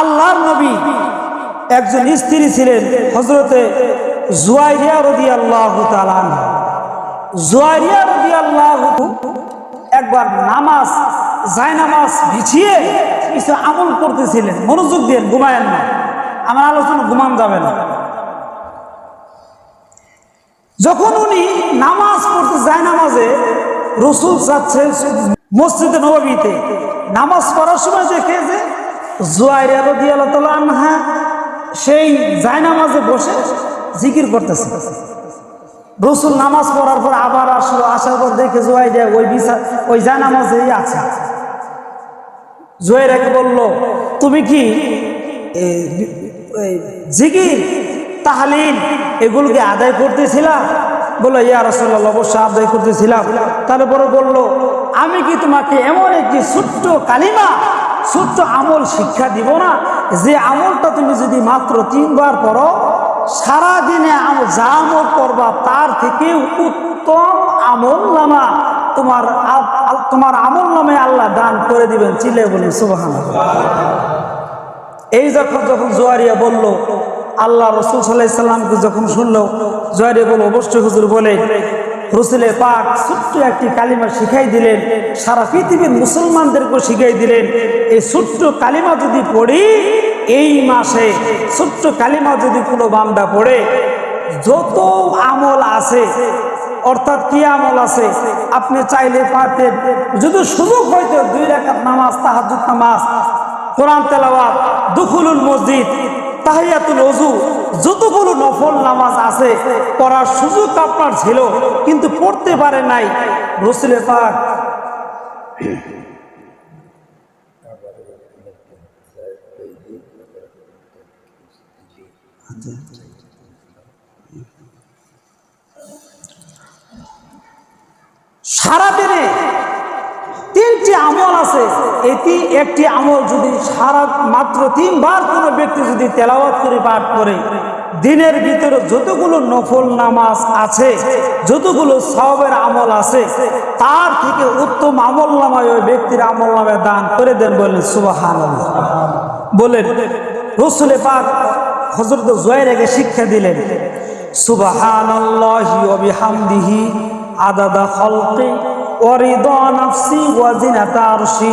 আল্লাহর নবী একজন স্ত্রী ছিলেন হজরতে জুয়াইরিয়া রদি আল্লাহ জুয়াইরিয়া আল্লাহ একবার নামাজ, জায়নামাজ বিছিয়ে কিছু আমল করতেছিলেন, মনোযোগ দিয়ে ঘুমায়েন না। আমার আলোচনা ঘুমান যাবে না। যখন উনি নামাজ পড়তে যায় নামাজে রসুল যাচ্ছে মসজিদে নবীতে নামাজ পড়ার সময় দেখে যে জুয়াইরা রদি আল্লাহ আনহা সেই জায়নামাজে বসে জিকির করতেছে। রসুল নামাজ পড়ার পর আবার আসলো, আসার পর দেখে জুয়াইরা ওই বিছা ওই জায়নামাজেই আছে। জুয়াইরাকে বলল, তুমি কি জিকির, তাহলিল এগুলোকে আদায় করতেছিলাম বলল, ইয়া রসল্লাহ অবশ্যই আদায় করতেছিলাম। তারপরে বলল, আমি কি তোমাকে এমন একটি ছোট্ট কালিমা ছোট্ট আমল শিক্ষা দিব না। যে আমলটা তুমি যদি মাত্র তিনবার পড়ো, সারাদিনে যা আমল করবা তার থেকে উত্তম আমল নামা তোমার তোমার আমল নামে আল্লাহ দান করে দিবেন চিলে বলে সুবাহান এই যখন যখন জোয়ারিয়া বলল, আল্লাহ রসুল সাল্লাহ সাল্লামকে যখন শুনলো, জোয়ারিয়া বলল, অবশ্যই হুজুর বলে রসুলের পাক ছোট্ট একটি কালিমা শিখাই দিলেন, সারা পৃথিবীর মুসলমানদেরকেও শিখাই দিলেন, এই ছোট্ট কালিমা যদি পড়ি, এই মাসে ছোট্ট কালিমা যদি কোনো বান্দা পড়ে, যত আমল আছে, অর্থাৎ কি আমল আছে, আপনি চাইলে পারতেন, যদি সুযোগ হয়তো দুই রাকাত নামাজ তাহাজুদ নামাজ, কোরআন তেলাওয়াত, দুখুলুল মসজিদ তাহিয়াতুল অজু যতগুলো নফল নামাজ আছে, পড়ার সুযোগ আপনার ছিল, কিন্তু পড়তে পারে নাই। রসুলের পাক সারাদিনে তিনটি আমল আছে। এটি একটি আমল যদি সারা মাত্র তিনবার কোনো ব্যক্তি যদি তেলাওয়াত করে, পাঠ করে, দিনের ভিতরে যতগুলো নফল নামাজ আছে, যতগুলো সবের আমল আছে, তার থেকে উত্তম আমল নামায় ওই ব্যক্তির আমল নামে দান করে দেন বলেন সুবাহান বলেন, রসুলে পাক হজরত জয়েরাকে শিক্ষা দিলেন সুবাহান বিহামদিহি আদাদা খলকি ওয়ারিদা নাফসি ওয়াজিনাতা আরশি।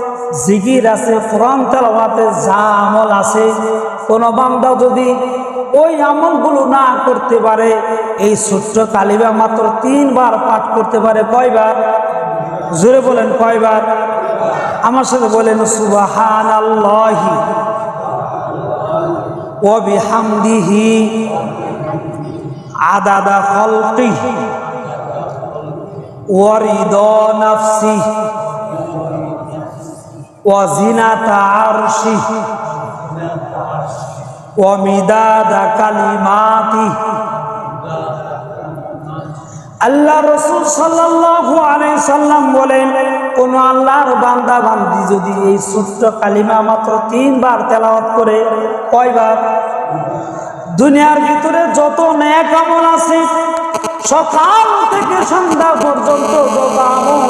জিকির আছে, কোরআন তালাবাতে যা আমল আছে, কোনো বান্দা যদি ওই আমলগুলো না করতে পারে, এই সূত্র কালিবা মাত্র তিনবার পাঠ করতে পারে, কয়বার? জোরে বলেন, কয়বার? আমার সাথে বলেন সুবাহান আল্লাহি অবিহামদিহি আদাদা হলকি ওয়ারিদ নাফসিহি وزنة عرشه ومداد كلماته আল্লাহ রসুল সাল্লাল্লাহু আলাইহি সাল্লাম বলেন কোন আল্লাহর বান্দা বান্দি যদি এই ছোট্ট কালিমা মাত্র তিনবার তেলাওয়াত করে কয়বার দুনিয়ার ভিতরে যত ন্যাক আমল আছে সকাল থেকে সন্ধ্যা পর্যন্ত যত আমল আছে তাহাজ্জুদ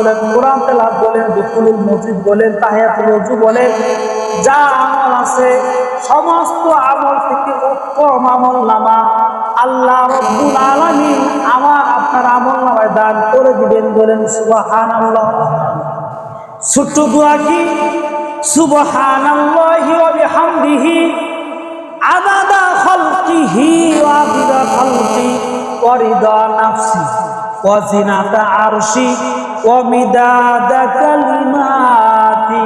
বলেন কোরআন তেলাওয়াত বলেন দুকুলুল মসজিদ বলেন তাহিয়াতুল ওযু বলেন, যা আমল আছে, সমস্ত আমল থেকে উত্তম আমল নামা আল্লাহ রব্বুল আলামিন আমার আপনার আমল নামায় দান করে দিবেন, বলেন, সুবহানাল্লাহ। ছোট্ট দোয়া কি? ওয়া বিহামদিহি, আদাদা খালকিহি ওয়া বিদা খালকি ওয়া রিদা নাফসি। আরশি ওয়া মিদাদা কালিমাতি।